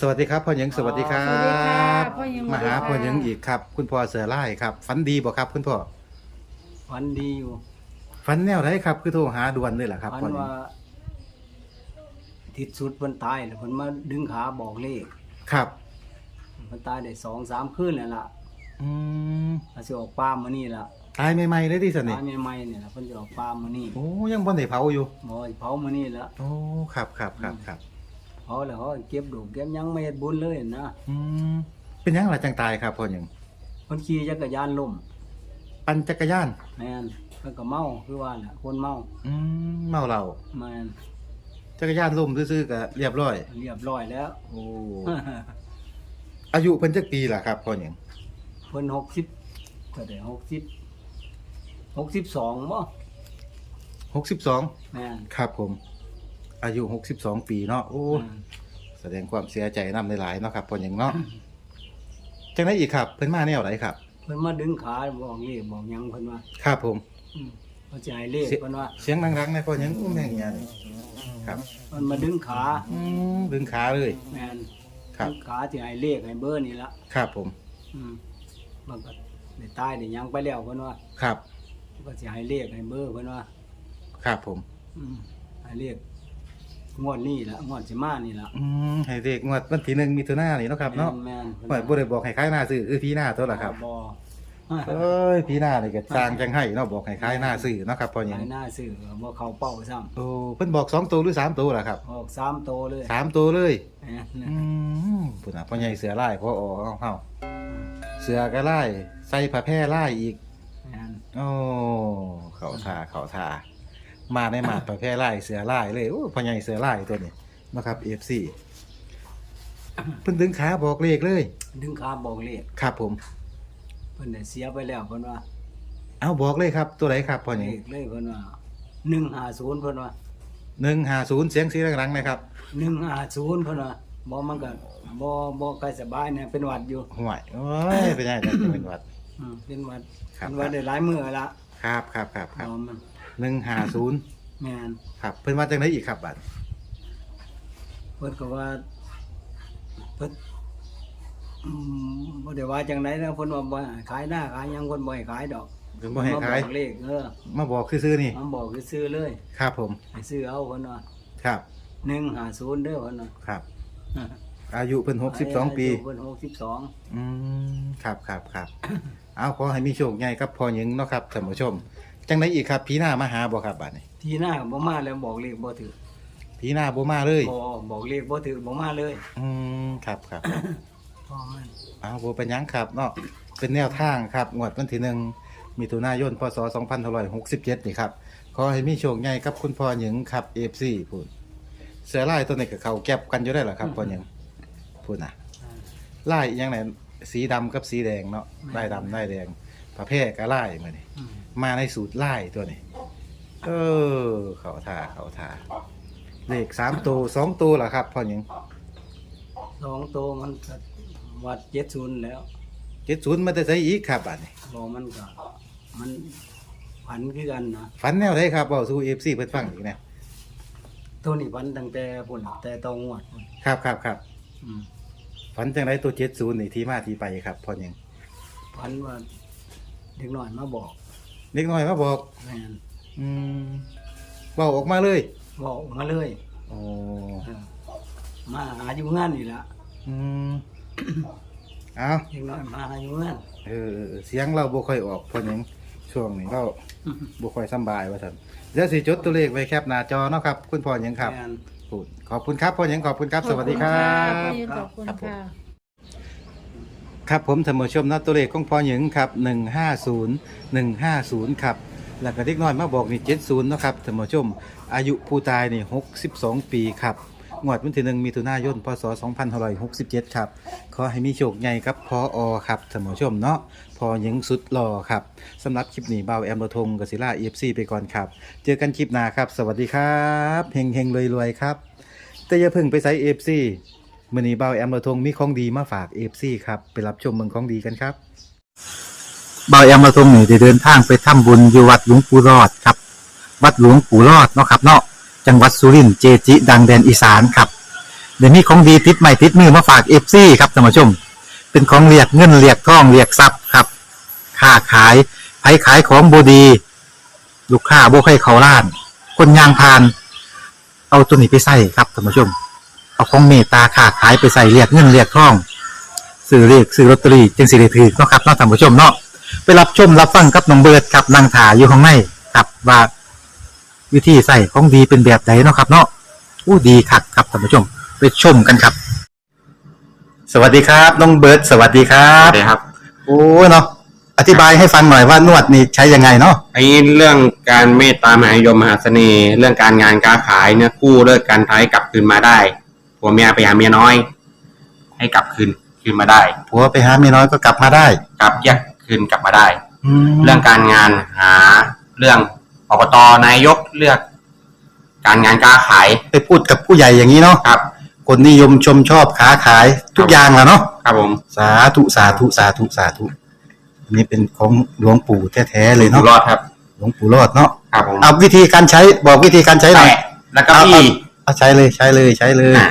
สวัสดีครับพ่อหยังสวัสดีครัสวัสดีค่ะบพ่อหยังมาหาสวัสดีค่ะพ่อหยังอีกครับ คุณพ่อเสือไล่ครับฝันดีบ่ครับ คุณพ่อฝันดีอยู่ฝันแนวไหนครับ คือโทรหาด่วนเลยล่ะครับฝันพ่อหยังว่าทิศสุดเพิ่นตายแล้วเพิ่นมาดึงขาบอกเลขครับเพิ่นตายได้สองสามคืนแล้วล่ะอืมอาสิออกป้ามื้อนี้ล่ะตายใหม่ๆเลยที่สนิทตายใหม่ๆเนี่ยล่ะเพิ่นจะออกป้ามื้อนี้โอ้ยังบ่ได้เผาอยู่บ่เผามื้อนี้แล้วโอ้ครับครับครับครับ เผาแล้วเขาเก็บดูกเก็บหยังไม่เฮ็ดบุญเลยนะอืมเป็นหยังล่ะจังตายครับพ่อหยังเพิ่นขี่จักรยานล้มปั่นจักรยานแม่นเพิ่นก็เมาคือว่าน่ะคนเมาอืมเมาเหล้าแม่นจักรยานล้มซื่อๆก็เรียบร้อย เรียบร้อยแล้ว โอ้ อายุเพิ่นจักปีล่ะครับพ่อหยังเพิ่น60ก็ได้60 62บ่62 แม่นครับผม อายุ62ปีเนาะโอ้อืมแสดงความเสียใจนำหลายๆเนาะครับพ่อหยังเนาะจังไดอีกครับเพิ่นมาแนวไหนครับ เพิ่นมาดึงขาบอกเลขบอกหยังเพิ่นว่าครับผมอืมเขาจะให้เลขเพิ่นว่าเสียงดังๆนะพ่อหยังอู้แม่งอีหยังนี่ครับเพิ่นมาดึงขาอืมดึงขาเลยแม่นครับ ดึงขาที่ให้เลขให้เบอร์นี่ละครับผมอืมมันก็ได้ตายได้หยังไปแล้วเพิ่นว่าครับ ก็สิให้เลขให้เบอร์เพิ่นว่า ครับผม อืมให้เลข งวดนี้ละงวดสิมานี่ละอืมให้เด็กงวดวันที่หนึ่งมิถุนายนนี่เนาะครับเนาะแม่นหอยบ่ได้บอกให้คล้ายหน้าซื้อคือพี่หน้าตัวล่ะครับบ่เอ้ยพี่หน้านี่ก็สร้างจังให้เนาะบอกให้คล้ายหน้าซื้อเนาะครับพ่อหยังให้หน้าซื้อก็บ่เข้าเป้าซ้ำโอ้เพิ่นบอกสองตัวหรือสามตัวล่ะครับออกสามโตเลยสามตัวเลยแม่นอืมพุ่นน่ะพ่อใหญ่เสือลายพ่ออ๋อเฮาเสือก็ลายใส่ผ้าแพร่ลายอีกแม่นโอ้เขาท่าเขาท่า มาในหมาดประเภทไล่เสือไล่เลยโอ้พ่อใหญ่เสือไล่ตัวนี้นะครับ FC เพิ่นดึงขาบอกเลขเลย ดึงขาบอกเลขครับผม เพิ่นได้เสียไปแล้วเพิ่นว่าเอาบอกเลยครับ ตัวไหนครับพ่อใหญ่เลขเลยเพิ่นว่าหนึ่งห้าศูนย์เพิ่นว่าหนึ่งห้าศูนย์เสียงสีดังๆนะครับหนึ่งห้าศูนย์เพิ่นว่าบ่มันก็บ่บ่ค่อยสบายเนี่ยเป็นหวัดอยู่ ห่วยโอ้ยเป็นไงจังเป็นหวัด อืมเป็นหวัดครับ เป็นหวัดได้หลายมื้อละครับครับครับครับเอามัน หนึ่งห้าศูนย์แม่นครับ เพิ่นว่าจังไดอีกครับบัดเพิ่นก็ว่าเพิ่นอืมบ่ได้ว่าจังไดนะเพิ่นว่าบ่ให้ขายหน้าขายหยังเพิ่นบ่ให้ขายดอกเพิ่นบ่ให้ขาย มบอกเลขเออมาบอกคือซื้อๆนี่มาบอกซื้อๆเลยครับผม ให้ซื้อเอาเพิ่นว่าครับ 150เด้อเพิ่นว่าครับ อายุเพิ่นหกสิบสองปี เพิ่น62อืม ครับครับครับ เอาขอให้มีโชคใหญ่ครับพอหยังเนาะครับท่านผู้ชม จังไดอีกครับผีหน้ามาหาบ่ครับบัดนี้ทีหน้าบ่มาแล้วบอกเลขบ่ถือผีหน้าบ่มาเลยบ่บอกเลขบ่ถือบ่มาเลยอืมครับครับพอมันเอาบ่เป็นหยังครับเนาะเป็นแนวทางครับงวดวันที่หนึ่งมิถุนายนพศ2567 นี่ครับ ขอให้มีโชคใหญ่ครับคุณพ่อหยังครับ FC พูดเสือลายตัวนี้ก็เข้าแก็บกันอยู่ได้เหรอครับพ่อหยังพูดน่ะลายอหยังไหนสีดำกับสีแดงเนาะลายดำลายแดง ประเภทก็ลายมานี่อืมมาในสูตรลายตัวนี้เออ เขาทาเขาทาเลขสามตัวสองตัวเหรอครับพ่อหยังสองโตมันก็วัด70แล้วเจ็ดศูนย์มาแต่ใส่อีกครับอันนี้บ่มันก็มันผันคือกันนะฝันแนวไหนครับบอกสู่เอฟซีเพิ่นฟังอีกนะตัวนี้ผันตั้งแต่พุ่นล่ะแต่ตองวดพุ่นครับครับครับอืมฝันจังไรตัวเจ็ดศูนย์นี่ที่มาที่ไปครับพ่อหยังผันว่า เด็กน้อยมาบอกเล็กน้อยมาบอก แม่นอืมบอกออกมาเลยบอกมาเลยโอ้เออมาหาอยู่งานนี่ล่ะอืมเอาเด็กน้อยมาหาอยู่งานเออเออเออเสียงเราบ่ค่อยออกพ่อหยังช่วงนี้เราบ่ค่อยสำบายว่าซั่นเดี๋ยวสิจดตัวเลขไว้แคปหน้าจอเนาะครับ คุณพ่อหยังครับแม่นพูดขอบคุณครับพ่อหยังขอบคุณครับ สวัสดีครัขอบณค่ะขอบคุณครับผมค่ะ ครับผมท่านผู้ชมเนาะตัวเลขของพอหยังครับ150 150ครับแล้วก็เด็กน้อยมาบอกนี่70เนาะครับท่านผู้ชม อายุผู้ตายนี่62 ปีครับงวดวันที่1มิถุนายนพศ2567 ครับ ขอให้มีโชคใหญ่ครับพออครับท่านผู้ชมเนาะพอหยังสุดหล่อครับสำหรับคลิปนี้เบาแอมโรทงกบศิลา EFC ไปก่อนครับ เจอกันคลิปหน้าครับ สวัสดีครับเฮงเฮงรวยรวยครับ แต่อย่าเพิ่งไปใส่ EFC มื่อนี้เบาแอมโรทงมีของดีมาฝาก EFC ครับ ไปรับชมเมืองของดีกันครับ เบาแอมโรทงนี่ได้เดินทางไปทำบุญอยู่วัดหลวงปู่รอดครับ วัดหลวงปู่รอดเนาะครับเนาะจังหวัดสุรินทร์เจจิดังแดนอีสานครับเดี๋ยวนี้ของดีติดใหม่ติดมือมาฝากเอฟซีครับท่านผู้ชม เป็นของเรียกเงินเรียกทองเรียกทรัพย์ครับค้าขายไผขายของบดี ลูกค้าบ่ให้เขาล้าน คนยางพาน เอาตัวนี้ไปใส่ครับท่านผู้ชม เอาของเมตตาค้าขายไปใส่เรียกเงินเรียกทองซื้อเรียกซื้อลอตเตอรี่จึงสิได้ถือเนาะครับเนาะท่านผู้ชมเนาะไปรับชมรับฟังกับน้องเบิร์ดครับนางถาอยู่ข้างในครับว่าวิธีใส่ของดีเป็นแบบไหนเนาะครับ เนาะอู้ดีคักครับท่านผู้ชม ไปชมกันครับ สวัสดีครับน้องเบิร์ดสวัสดีครัครับบเลยครับโอ้เนาะอธิบายให้ฟังหน่อยว่านวดนี่ใช้ยังไงเนาะไอ้เรื่องการเมตตามหานิยมมหาเสน่ห์เรื่องการงานการขายเนี่ยกู้เลิกการท้ายกลับคืนมาได้ ผัวเมียไปหาเมียน้อย ให้กลับคืนคืนมาได้ ผัวไปหาเมียน้อยก็กลับมาได้กลับแยกคืนกลับมาได้แล้เรื่วองการงานหาเรื่องอบตนายกเลือก การงานการขายไปพูดกับผู้ใหญ่อย่างนี้เนาะครับ คนนิยมชมชอบค้าขายทุกอย่างแหละเนาะครับผมสาธุสาธุสาธุสาธุอันนี้เป็นของหลวงปู่แท้ๆเลยอยู่เนาะรอดครับ หลวงปู่รอดเนาะครับผมเอาวิธีการใช้บอกวิธีการใช้หน่อยแตะแล้วก็บี้เอาใช้เลยใช้เลยใช้เลย อะ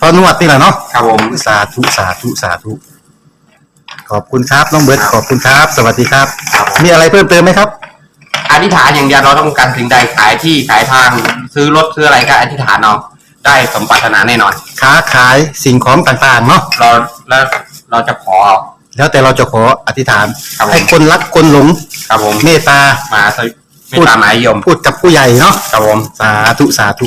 พอนวดนี่แหละเนาะครับผม สาธุสาธุสาธุขอบคุณครับน้องเบิร์ดขอบคุณครับ สวัสดีครับ ครับผม มีอะไรเพิ่มเติมไหมครับ อธิษฐานอย่างเดียวเราต้องการสิ่งใดขายที่ขายทาง ซื้อรถซื้ออะไรก็อธิษฐานเอาได้สมปรารถนาแน่นอน ค้าขายสิ่งของต่างๆเนาะเราแล้วเราจะขอ แล้วแต่เราจะขออธิษฐาน ครับผม ให้คนรักคนหลงครับผมเมตตามาสวิไม่ตามหมายยมพูดกับผู้ใหญ่เนาะครับผม สาธุสาธุ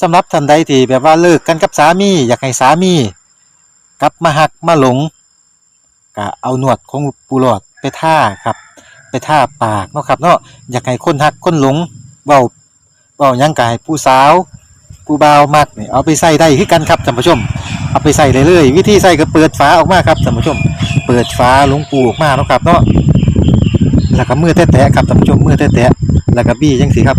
สำหรับท่านใดที่แบบว่าเลิกกันกับสามีอยากให้สามีกลับมาหักมาหลงก็เอาหนวดของปูหลอดไปท่าครับ ไปท่าปากเนาะครับเนาะอยากให้คนหักคนหลงเบาเบายังกายผู้สาวผู้บ่าวมักเนี่ยเอาไปใส่ได้คือกันครับท่านผู้ชม เอาไปใส่เลยเลยวิธีใส่ก็เปิดฝาออกมาครับท่านผู้ชม เปิดฝาหลวงปูออกมาเนาะครับเนาะแล้วก็มือแตะๆครับท่านผู้ชมมือแตะๆแล้วก็บี้จังสิครับ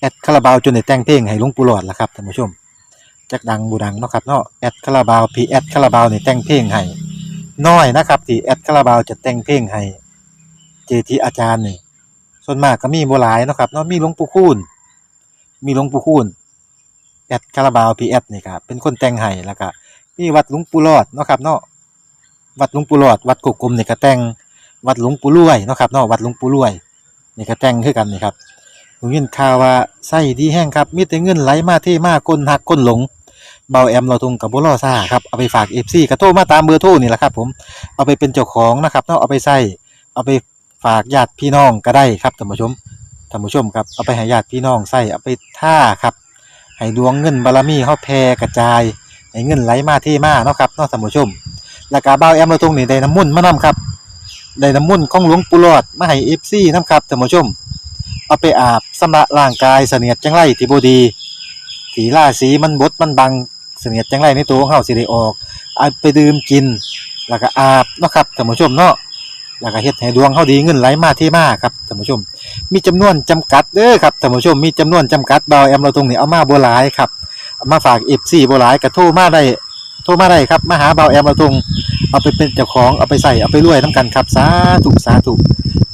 แอดคาราบาวจนได้แต่งเพลงให้หลวงปู่หลอดละครับท่านผู้ชมจักดังบูดังเนาะครับเนาะแอดคาราบาวพีแอดคาราบาวนี่แต่งเพลงให้น้อยนะครับที่แอดคาราบาวจะแต่งเพลงให้เจทีอาจารย์นี่ส่วนมากก็มีบ่หลายเนาะครับเนาะมีหลวงปู่คูณมีหลวงปู่คูณแอดคาราบาวพีแอดนี่ครับเป็นคนแต่งให้แล้วก็มีวัดหลวงปู่รอดเนาะครับเนาะวัดหลวงปู่รอดวัดกกกลมนี่ก็แต่งวัดหลวงปู่รวยเนาะครับเนาะวัดหลวงปู่รวยนี่ก็แต่งคือกันนี่ครับ ผมยินข่าวว่าไส้ดีแห้งครับ มีแต่เงินไหลมาเทมาคนหักคนหลงเบาแอมเราทุงกับบุรอซ่าครับเอาไปฝากเอฟซีกระโทรมาตามเบอร์โทรนี่แหละครับ ผมเอาไปเป็นเจ้าของนะครับเนาะเอาไปใส่เอาไปฝากญาติพี่น้องก็ได้ครับท่านผู้ชมท่านผู้ชมครับเอาไปให้ญาติพี่น้องใส่เอาไปท่าครับให้ดวงเงินบารมีเฮาแผ่กระจายให้เงินไหลมาที่มาเนาะครับเนาะท่านผู้ชมแล้วก็บ่าแอมเราตรงนี้ได้น้ำมุ่นมานํครับได้น้ำมุ่นของหลวงปู่หลอดมาให้ FC นํครับท่านผู้ชม เอาไปอาบสำระร่างกายเสนียดจังไรที่บ่ดีที่าศีมันบดมันบังเสนียดจังไรในตัวของเฮาสิได้ออกเอาไปดื่มกิน แล้วก็อาบเนาะครับท่านผู้ชมเนาะแล้วก็เฮ็ดให้ดวงเฮาดีเงินไหลมาที่มาครับท่านผู้ชม มีจำนวนจำกัดเด้อครับท่านผู้ชมมีจำนวนจำกัดบ่าวแอมเราตรงนี้เอามาบ่หลายครับเอามาฝาก FC บ่หลายก็โทรมาได้โทรมาได้ครับมาหาบ่าวแอมเราตรงเอาไปเป็นเจ้าของเอาไปใส่เอาไปรวยนํกันครับสาธุสาธุ